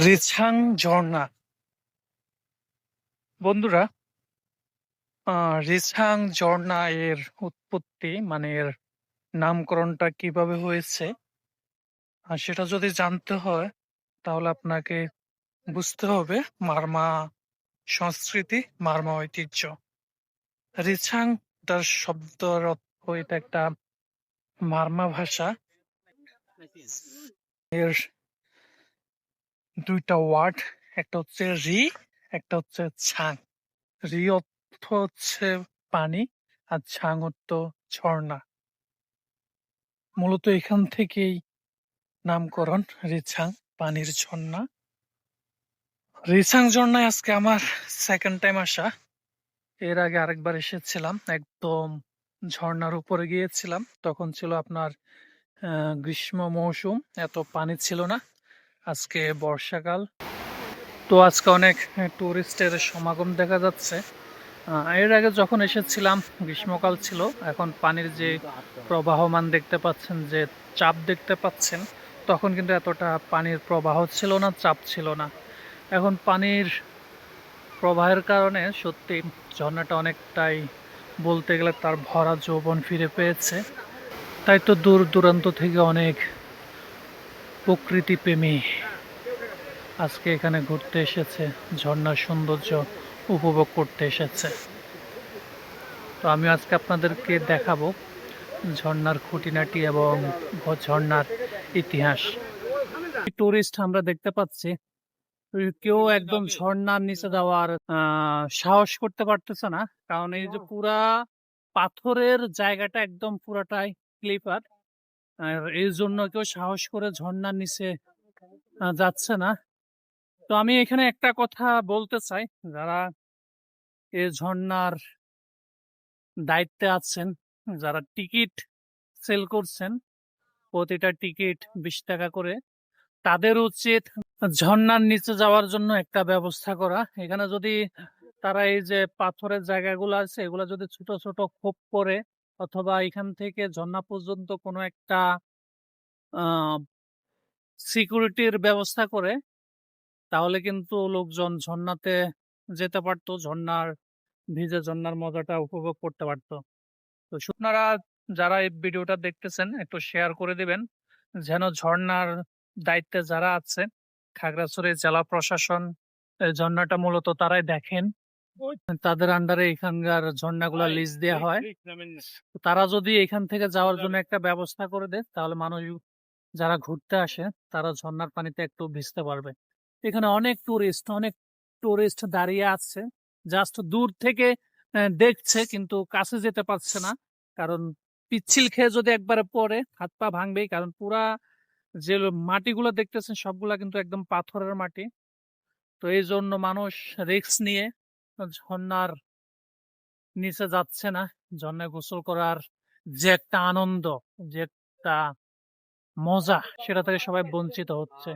রিছাং ঝর্ণা। বন্ধুরা রিছাং ঝর্ণা এর উৎপত্তি মানে এর নামকরণটা কীভাবে হয়েছে? সেটা যদি জানতে হয়, তাহলে আপনাকে বুঝতে হবে মারমা সংস্কৃতি, মারমা ঐতিহ্য। রিছাং তার শব্দের অর্থ এটা একটা মারমা ভাষা। এর দুইটা ওয়ার্ড, একটা হচ্ছে রি, একটা হচ্ছে ছাং। রি অর্থ হচ্ছে পানি আর ছাং অর্থ ঝর্ণা। মূলত এখান থেকেই নামকরণ রিছাং পানির ঝর্ণা। রিছাং ঝর্ণায় আজকে আমার সেকেন্ড টাইম আসা। এর আগে আরেকবার এসেছিলাম, একদম ঝর্ণার উপরে গিয়েছিলাম। তখন ছিল আপনার গ্রীষ্ম মৌসুম, এত পানি ছিল না। আজকে বর্ষাকাল। তো আজকে অনেক টুরিস্টের সমাগম দেখা যাচ্ছে। এর আগে যখন এসেছিলাম, গ্রীষ্মকাল ছিল। এখন পানির যে প্রবাহমান দেখতে পাচ্ছেন, যে চাপ দেখতে পাচ্ছেন, তখন কিন্তু এতটা পানির প্রবাহ ছিল না, চাপ ছিল না। এখন পানির প্রবাহের কারণে সত্যি ঝর্ণাটা অনেকটাই বলতে গেলে তার ভরা যৌবন ফিরে পেয়েছে। তাই তো দূর দূরান্ত থেকে অনেক প্রকৃতি প্রেমী আজকে এখানে ঘুরতে এসেছে, ঝর্ণার সৌন্দর্য উপভোগ করতে এসেছে। তো আমি আজকে আপনাদেরকে দেখাবো ঝর্ণার খুঁটিনাটি এবং ঝর্ণার ইতিহাস। টুরিস্ট আমরা দেখতে পাচ্ছি কেউ একদম ঝর্ণার নিচে যাওয়ার আহ, সাহস করতে পারতেছে না। কারণ এই যে পুরা পাথরের জায়গাটা একদম পুরাটাই ক্লিপার। আর এই জন্য কেউ সাহস করে ঝর্ণার নিচে যাচ্ছে না। তো আমি এখানে একটা কথা বলতে চাই। যারা এ ঝর্ণার দায়িত্বে আছেন যারা টিকিট সেল করছেন প্রতিটা টিকিট বিশ টাকা করে তাদের উচিত ঝর্ণার নিচে যাওয়ার জন্য একটা ব্যবস্থা করা। এখানে যদি তারা এই যে পাথরের জায়গাগুলো আছে, এগুলো যদি ছোট ছোট খোপ করে অথবা এখান থেকে ঝর্ণা পর্যন্ত কোনো একটা সিকিউরিটির ব্যবস্থা করে, তাহলে কিন্তু লোকজন ঝর্ণাতে যেতে পারতো, ঝর্ণার ভিজে ঝর্ণার মজাটা উপভোগ করতে পারতো। তো আপনারা যারা এই ভিডিওটা দেখতেছেন, একটু শেয়ার করে দিবেন, যেন ঝর্ণার দায়িত্বে যারা আছে খাগড়াছড়ি জেলা প্রশাসন ঝর্ণাটা মূলত তারাই দেখেন। তাদের আন্ডারে এখানকার ঝর্ণাগুলা লিজ দেওয়া হয়। তারা যদি এখান থেকে যাওয়ার জন্য একটা ব্যবস্থা করে দেয় তাহলে মানুষ যারা ঘুরতে আসে তারা ঝর্ণার পানিতে একটু ভিজতে পারবে। এখানে অনেক টুরিস্ট অনেক টুরিস্ট দাঁড়িয়ে আছে। জাস্ট দূর থেকে দেখছে কিন্তু কাছে যেতে পারছে না। কারণ পিচ্ছিল খেয়ে যদি একবারে পড়ে হাত পা ভাঙবেই কারণ পুরা যে মাটিগুলো দেখতেছেন, সবগুলা কিন্তু একদম পাথরের মাটি। তো এই জন্য মানুষ রিক্স নিয়ে ঝর্ণার নিচে যাচ্ছে না। ঝর্ণায় গোসল করার যে একটা আনন্দ, যে একটা মজা, সেটা থেকে সবাই বঞ্চিত হচ্ছে।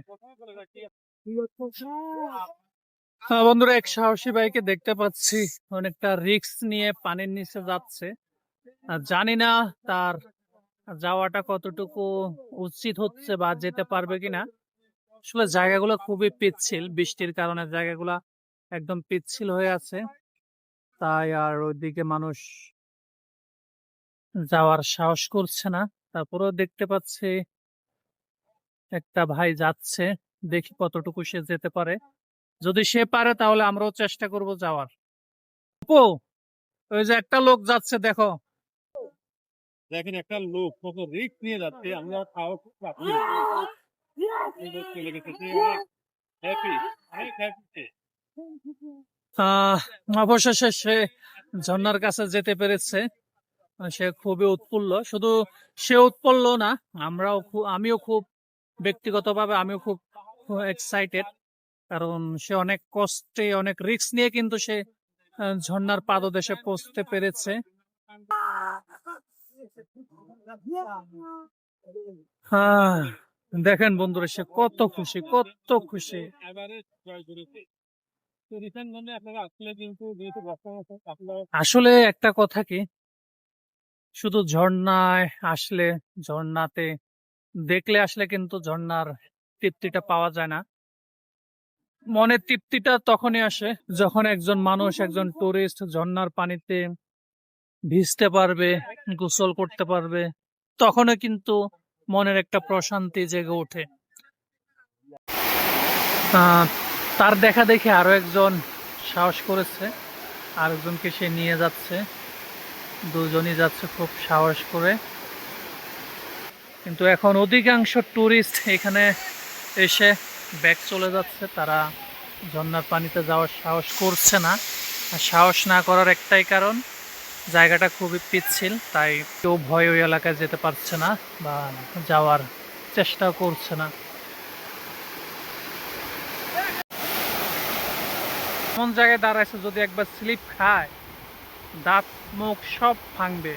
হ্যাঁ বন্ধুরা, এক সাহসী ভাইকে দেখতে পাচ্ছি। অনেকটা রিক্স নিয়ে পানির নিচে যাচ্ছে। জানি না তার যাওয়াটা কতটুকু উচিত হচ্ছে বা যেতে পারবে কিনা? আসলে জায়গাগুলো খুবই পিচ্ছিল, বৃষ্টির কারণে জায়গাগুলা একদম পিচ্ছিল হয়ে আছে। তাই আর ওইদিকে মানুষ যাওয়ার সাহস করছে না। তারপরেও দেখতে পাচ্ছি একটা ভাই যাচ্ছে, দেখি কতটুকু সে যেতে পারে। যদি সে পারে তাহলে আমরাও চেষ্টা করব যাওয়ার। ওই যে একটা লোক যাচ্ছে, দেখো। দেখেন একটা লোক কত রিস্ক নিয়ে যাচ্ছে আমরা খাওয়া খুব চলে অবশেষে সে ঝর্ণার কাছে যেতে পেরেছে। সে খুবই উৎফুল্ল। শুধু সে উৎফুল্ল না, আমরাও খুব আমিও খুব ব্যক্তিগতভাবে আমিও খুব এক্সাইটেড কারণ সে অনেক কষ্টে, অনেক রিস্ক নিয়ে কিন্তু সে ঝর্ণার পাদদেশে পৌঁছতে পেরেছে। হ্যাঁ দেখেন বন্ধুরা, সে কত খুশি কত খুশি। আসলে একটা কথা কি, শুধু ঝর্ণায় আসলে, ঝর্ণাতে দেখলে আসলে কিন্তু ঝর্ণার তৃপ্তিটা পাওয়া যায় না। মনের তৃপ্তিটা তখনই আসে যখন একজন মানুষ, একজন টুরিস্ট ঝর্ণার পানিতে ভিজতে পারবে, গোসল করতে পারবে, তখনও কিন্তু মনের একটা প্রশান্তি জেগে ওঠে। তার দেখা দেখে আরও একজন সাহস করেছে, আরেকজনকে সে নিয়ে যাচ্ছে। দুজনই যাচ্ছে খুব সাহস করে। কিন্তু এখন অধিকাংশ ট্যুরিস্ট এখানে এসে ব্যাগ চলে যাচ্ছে, তারা ঝর্ণার পানিতে যাওয়ার সাহস করছে না। সাহস না করার একটাই কারণ জায়গাটা খুবই পিচ্ছিল, তাই কেউ ভয় ওই এলাকায় যেতে পারছে না বা যাওয়ার চেষ্টাও করছে না। এমন জায়গায় দাঁড়াইছে যদি একবার স্লিপ খায়, দাঁত, মুখ সব ভাঙবে।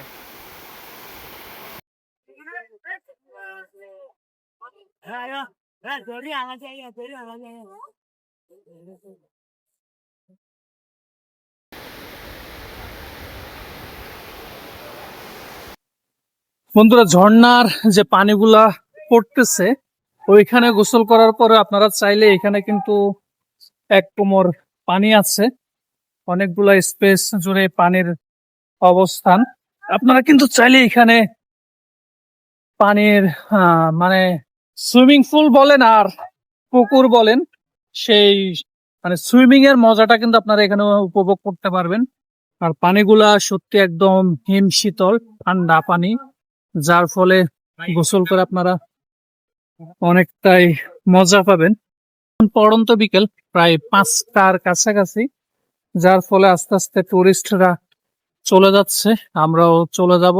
বন্ধুরা, ঝর্ণার যে পানিগুলা পড়তেছে, ওইখানে গোসল করার পরে আপনারা চাইলে এখানে কিন্তু এক কোমর পানি আছে। অনেকগুলা স্পেস জুড়ে পানির অবস্থান। আপনারা কিন্তু চাইলে এখানে পানির মানে সুইমিং পুল বলেন আর পুকুর বলেন, সেই মানে সুইমিং এর মজাটা কিন্তু আপনারা এখানে উপভোগ করতে পারবেন। আর পানিগুলা সত্যি একদম হিম শীতল, ঠান্ডা পানি। যার ফলে গোসল করে আপনারা অনেকটাই মজা পাবেন। পড়ন্ত বিকেল, প্রায় পাঁচটার কাছাকাছি, যার ফলে আস্তে আস্তে টুরিস্টরা চলে যাচ্ছে। আমরাও চলে যাব।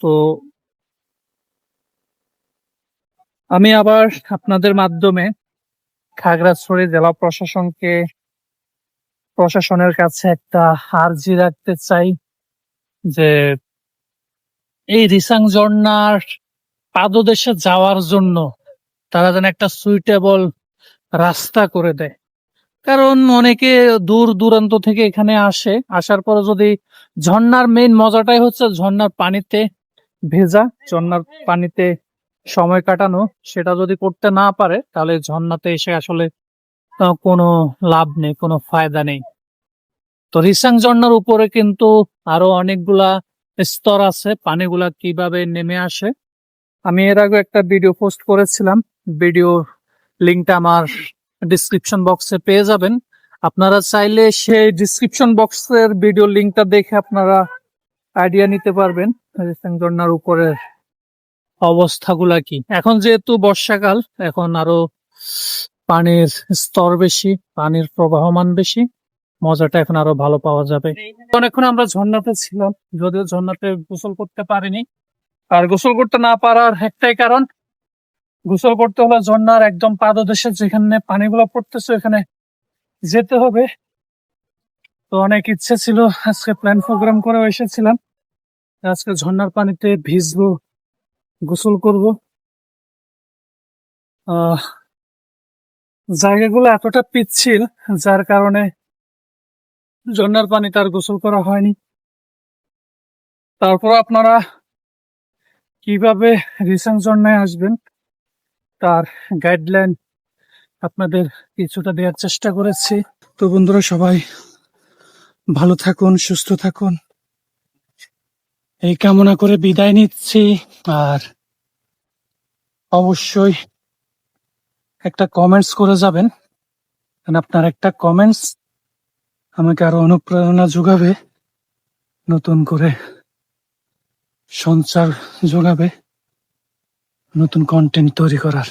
তো আমি আবার আপনাদের মাধ্যমে খাগড়াছড়ি জেলা প্রশাসনকে, প্রশাসনের কাছে একটা আর্জি রাখতে চাই যে এই রিসাং ঝর্ণার পাদদেশে যাওয়ার জন্য তারা যেন একটা সুইটেবল রাস্তা করে দেয়। কারণ অনেকে দূর দূরান্ত থেকে এখানে আসে, আসার পরে যদি ঝর্ণার মেইন মজাটাই হচ্ছে ঝর্ণার পানিতে ভেজা, ঝর্ণার পানিতে সময় কাটানো, সেটা যদি করতে না পারে, তাহলে ঝর্ণাতে এসে আসলে কোনো লাভ নেই, কোনো ফায়দা নেই। তো রিসাং ঝর্ণার উপরে কিন্তু আরও অনেকগুলা স্তর আছে, পানিগুলা কীভাবে নেমে আসে। আমি এর আগে একটা ভিডিও পোস্ট করেছিলাম। ভিডিও লিঙ্কটা আমার ডিসক্রিপশন বক্সে পেয়ে যাবেন। আপনারা চাইলে সেই ডিসক্রিপশন বক্সের ভিডিও লিঙ্কটা দেখে আপনারা আইডিয়া নিতে পারবেন। ঝর্ণার উপরের অবস্থাগুলা কি? এখন যেহেতু বর্ষাকাল, এখন আরও পানির স্তর বেশি, পানির প্রবাহমান বেশি। মজাটা এখন আরও ভালো পাওয়া যাবে। অনেকক্ষণ আমরা ঝর্ণাতে ছিলাম, যদিও ঝর্ণাতে গোসল করতে পারিনি, আর গোসল করতে না পারার একটাই কারণ, গোসল করতে হলে ঝর্ণার একদম পাদদেশে যেখানে পানিগুলো পড়তেছে ওখানে যেতে হবে। তো অনেক ইচ্ছে ছিল, আজকে প্ল্যান প্রোগ্রাম করে এসেছিলাম আজকে ঝর্ণার পানিতে ভিজবো, গোসল করব। জায়গাগুলো এতটা পিচ্ছিল, যার কারণে ঝর্ণার পানি তার গোসল করা হয়নি। তারপর আপনারা কীভাবে রিসাং ঝর্ণায় আসবেন, তার গাইডলাইন আপনাদের কিছুটা দেওয়ার চেষ্টা করেছি। তো বন্ধুরা, সবাই ভালো থাকুন, সুস্থ থাকুন। এই কামনা করে বিদায় নিচ্ছি, আর অবশ্যই একটা কমেন্টস করে যাবেন। আপনার একটা কমেন্টস আমাকে আরও অনুপ্রেরণা যোগাবে নতুন করে সঞ্চার যোগাবে নতুন কন্টেন্ট তৈরি করার।